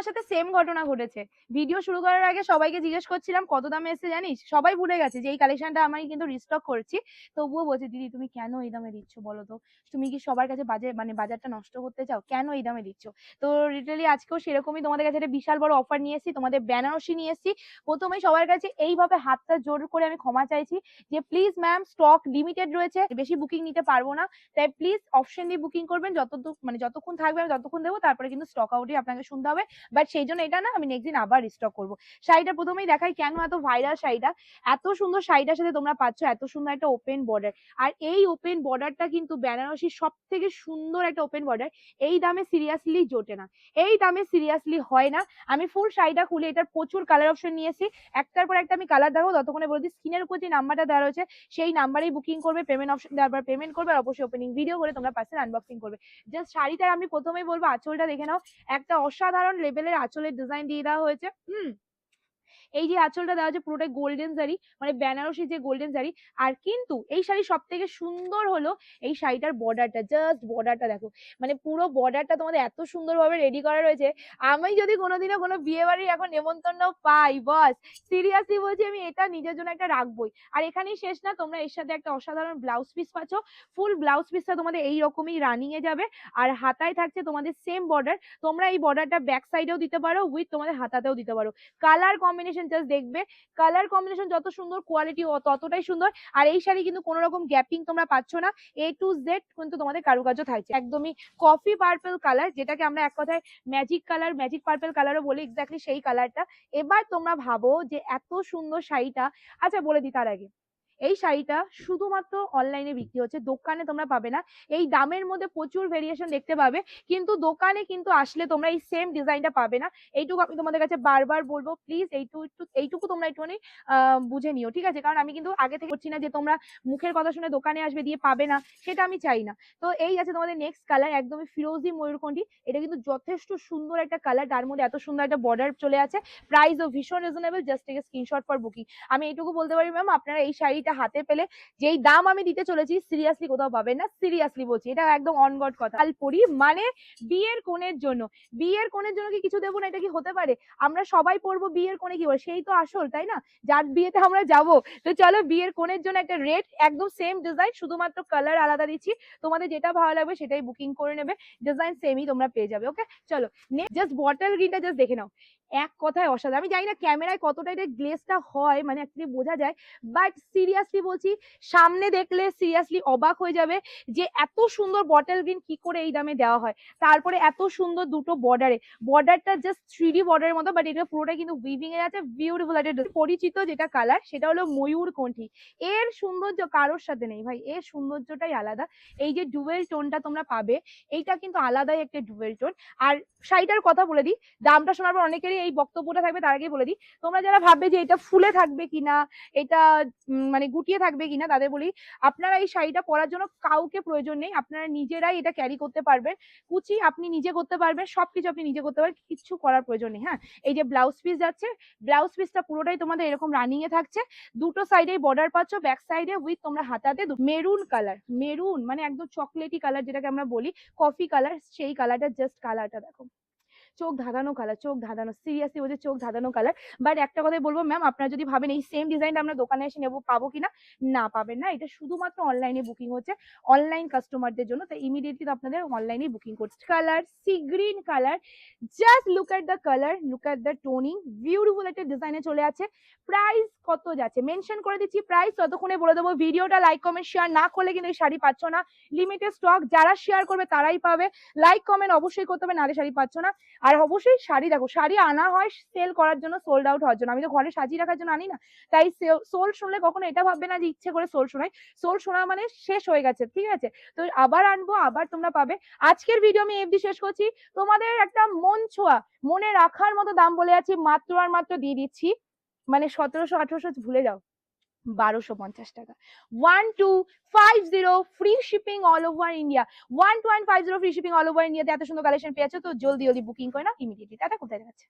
আমার সাথে সেম ঘটনা ঘটেছে। ভিডিও শুরু করার আগে সবাইকে জিজ্ঞেস করছিলাম, কত দামে এসে জানিস? সবাই ভুলে গেছে যে এই কালেকশনটা আমি কিন্তু রিস্টক করছি। তবুও বলছে, দিদি, তুমি কেন এই দামে দিচ্ছ বলো তো? তুমি কি সবার কাছে বাজার মানে বাজারটা নষ্ট করতে চাও? কেন এই দামে দিচ্ছ? তো রিটেলি আজকেও সেরকমই তোমাদের কাছে একটা বিশাল বড় অফার নিয়ে এসেছি, তোমাদের বেনারসি নিয়ে এসেছি। প্রথমে সবার কাছে এইভাবে হাতটা জোর করে আমি ক্ষমা চাইছি যে প্লিজ ম্যাম স্টক লিমিটেড রয়েছে, বেশি বুকিং নিতে পারব না। তাই প্লিজ অপশন দিয়ে বুকিং করবেন। যতটুকু মানে যতক্ষণ থাকবে আমি ততক্ষণ দেবো, তারপরে কিন্তু স্টক আউটই আপনাকে শুনতে হবে। বাট সেই জন্য এটা না আমি নেক্সট দিন আবার রিস্টক করব। শাড়িটা প্রথমেই দেখাই কেন এত ভাইরাল শাড়িটা? এত সুন্দর শাড়িটার সাথে তোমরা পাচ্ছ, এত সুন্দর একটা ওপেন বর্ডার আর এই ওপেন বর্ডারটা কিন্তু বেনারসির সব থেকে সুন্দর একটা ওপেন বর্ডার এই দামে সিরিয়াসলি জোটে না। এই দামে সিরিয়াসলি হয় না। আমি ফুল শাড়িটা খুলে এটার প্রচুর কালার অপশন নিয়েছি। একটার পর একটা আমি কালার দেখাবো, ততক্ষণে বলে দিই স্ক্রিনের উপর যে নাম্বারটা দেওয়া রয়েছে, সেই নাম্বারেই বুকিং করবে পেমেন্ট অপশন দেওয়ার পেমেন্ট করবে, আর অবশ্যই ওপেনিং ভিডিও করে তোমরা পার্সেল আনবক্সিং করবে। জাস্ট শাড়িটার আমি প্রথমেই বলব, আঁচলটা দেখে নাও। একটা অসাধারণ লেভেলের আঁচলের ডিজাইন দিয়ে দেওয়া হয়েছে। হুম এই যে আঁচলটা দেওয়া আছে পুরোটাই গোল্ডেন জারি মানে বেনারসি যে গোল্ডেন জারি, আর কিন্তু এই শাড়ি সব থেকে সুন্দর হলো এই শাড়িটার বর্ডারটা জাস্ট বর্ডারটা দেখো মানে পুরো বর্ডারটা তোমাদের এত সুন্দরভাবে রেডি করা রয়েছে, আমি যদি কোনোদিনও কোনো বিয়ে বাড়ির এখন নেমন্তন্ন পাই, বস সিরিয়াসলি বলছি আমি এটা নিজের জন্য একটা রাখবোই, আর এখানেই শেষ না, তোমরা এর সাথে একটা অসাধারণ ব্লাউজ পিস পাচ্ছ ফুল ব্লাউজ পিসটা তোমাদের এই রকমই রানিং এ যাবে, আর হাতায় থাকছে তোমাদের সেম বর্ডার তোমরা এই বর্ডারটা ব্যাক সাইডেও দিতে পারো উইথ তোমাদের হাতাতেও দিতে পারো কালার কম্বিনেশন জাস্ট দেখবে। কালার কম্বিনেশন যত সুন্দর কোয়ালিটি ততটাই সুন্দর। আর এই শাড়ি কিন্তু কোনো রকম গ্যাপিং তোমরা পাচ্ছ না। এ টু জেড কিন্তু তোমাদের কারুকার্য থাকছে। একদমই কফি পার্পেল কালার যেটাকে আমরা এক কথায় ম্যাজিক কালার ম্যাজিক পার্পেল কালারও বলি এক্স্যাক্টলি সেই কালারটা এবার তোমরা ভাবো যে এত সুন্দর শাড়িটা। আচ্ছা বলে দিই তার আগে। এই শাড়িটা শুধুমাত্র অনলাইনে বিক্রি হচ্ছে। দোকানে তোমরা পাবে না। এই দামের মধ্যে প্রচুর ভেরিয়েশন দেখতে পাবে। কিন্তু দোকানে কিন্তু আসলে তোমরা এই সেম ডিজাইনটা পাবে না। এইটুকু আমি তোমাদের কাছে বারবার বলব প্লিজ এইটুকু এইটুকু তোমরা একটুখানি বুঝে নিও, ঠিক আছে? কারণ আমি কিন্তু আগে থেকে করছি না যে তোমরা মুখের কথা শুনে দোকানে আসবে দিয়ে পাবে না, সেটা আমি চাই না। তো এই আছে তোমাদের নেক্সট কালার একদমই ফিরোজি ময়ূরকণ্ঠী। এটা কিন্তু যথেষ্ট সুন্দর একটা কালার তার মধ্যে এত সুন্দর একটা বর্ডার চলে আছে। প্রাইসও ভীষণ reasonable just take screenshot for booking আমি এইটুকু বলতে পারি ম্যাম আপনারা এই শাড়িটা হাতে পেলে যেই দাম আমি দিতে চলেছি সিরিয়াসলি কোথাও পাবেন না সিরিয়াসলি বলছি এটা একদম অন গড কথা। কাল পরি মানে বিয়ের কোণের জন্য। বিয়ের কোণের জন্য কি কিছু দেবো না, এটা কি হতে পারে? আমরা সবাই পরবো বিয়ের কোণে কি সেই তো আসল, তাই না? যার বিয়েতে আমরা যাব। তো চলো, বিয়ের কোণের জন্য একটা রেট একদম সেম ডিজাইন শুধুমাত্র কালার আলাদা দিচ্ছি। তোমাদের যেটা ভালো লাগবে সেটাই বুকিং করে নেবে। ডিজাইন সেমই তোমরা পেয়ে যাবে ওকে চলো জাস্ট বটল গ্রিনটা জাস্ট দেখে নাও। এক কথায় অসাধারণ। আমি জানি না ক্যামেরায় কতটা এটা গ্লেসটা হয় মানে অ্যাকচুয়ালি বোঝা যায় বাট সিরিয়াসলি বলছি, সামনে দেখলে সিরিয়াসলি অবাক হয়ে যাবে যে এত সুন্দর বটল গ্রিন কি করে এই দামে দেওয়া হয়। তারপরে এত সুন্দর দুটো বর্ডারে বর্ডারটা জাস্ট থ্রি ডি বর্ডারের মতো বাট এটা পুরোটা কিন্তু উইভিং এ আছে বিউটিফুল একটা পরিচিত যেটা কালার সেটা হলো ময়ূর কণ্ঠী। এর সৌন্দর্য কারোর সাথে নেই ভাই, এর সৌন্দর্যটাই আলাদা। এই যে ডুয়েল টোনটা তোমরা পাবে, এইটা কিন্তু আলাদাই একটা ডুয়েল টোন আর শাড়িটার কথা বলে দিই, দামটা শোনার পর অনেকেরই এই বক্তব্যটা থাকবে তার আগে বলে দিই। তোমরা যারা ভাববে যে এটা ফুলে থাকবে কিনা, এটা মানে গুটিয়ে থাকবে কিনা, তাদের বলি, আপনারা এই শাড়িটা পরার জন্য কাউকে প্রয়োজন নেই। আপনারা নিজেরাই এটা ক্যারি করতে পারবেন। কুচি আপনি নিজে করতে পারবেন, সবকিছু আপনি নিজে করতে পারবেন কিছু করার প্রয়োজন নেই হ্যাঁ? এই যে ব্লাউজ পিস যাচ্ছে ব্লাউজ পিসটা পুরোটাই তোমাদের এরকম রানিং এ থাকছে। দুটো সাইডে বর্ডার পাচ্ছ ব্যাক সাইডে উইথ তোমরা হাতাতে মেরুন কালার মেরুন মানে একদম চকলেটি কালার যেটাকে আমরা বলি কফি কালার সেই কালারটা জাস্ট কালারটা দেখো। চোখ ধাঁধানো কালার চোখ ধাঁধানো সিরিয়াসলি বলছে চোখ ধাঁধানো কালার বাট একটা কথাই বলব ম্যাম আপনারা যদি ভাবেন এই সেম ডিজাইনটা আমরা দোকানে এসে নেব, পাবো কিনা? না পাবেন না, এটা শুধুমাত্র অনলাইনে বুকিং হচ্ছে অনলাইন কাস্টমারদের জন্য, তো ইমিডিয়েটলি আপনাদের অনলাইনে বুকিং করছে। Colour sea green colour just look at the colour look at the toning beautiful একটা ডিজাইনে চলে আছে। প্রাইস কত যাচ্ছে? মেনশন করে দিচ্ছি প্রাইস ততক্ষণে বলে দেবো, ভিডিওটা লাইক কমেন্ট শেয়ার না করলে কিন্তু এই শাড়ি পাচ্ছ না। লিমিটেড স্টক যারা শেয়ার করবে তারাই পাবে। লাইক কমেন্ট অবশ্যই করতে হবে, নাহলে শাড়ি পাচ্ছ না। আর অবশ্যই শাড়ি দেখো, শাড়ি আনা হয় সেল করার জন্য সোল্ড আউট হওয়ার জন্য। আমি তো ঘরে সাজিয়ে রাখার জন্য আনি না। তাই সোল শুনলে কখনো এটা ভাববে না যে ইচ্ছে করে সোল শোনাই। সোল শোনা মানে শেষ হয়ে গেছে, ঠিক আছে? তো আবার আনব, আবার তোমরা পাবে। আজকের ভিডিও আমি এফডি শেষ করছি। তোমাদের একটা মন ছোঁয়া, মনে রাখার মতো দাম বলে আছি, মাত্র আর মাত্র দিয়ে দিচ্ছি। মানে সতেরোশো, আঠারোশো, ভুলে যাও। বারোশো পঞ্চাশ টাকা। One two five zero free shipping all over India one two one five zero free shipping all over ইন্ডিয়াতে এত সুন্দর কালেকশন পেয়েছ, তো জলদি জলদি বুকিং করে নাও ইমিডিয়েটলি দাদা কোথায় যাচ্ছে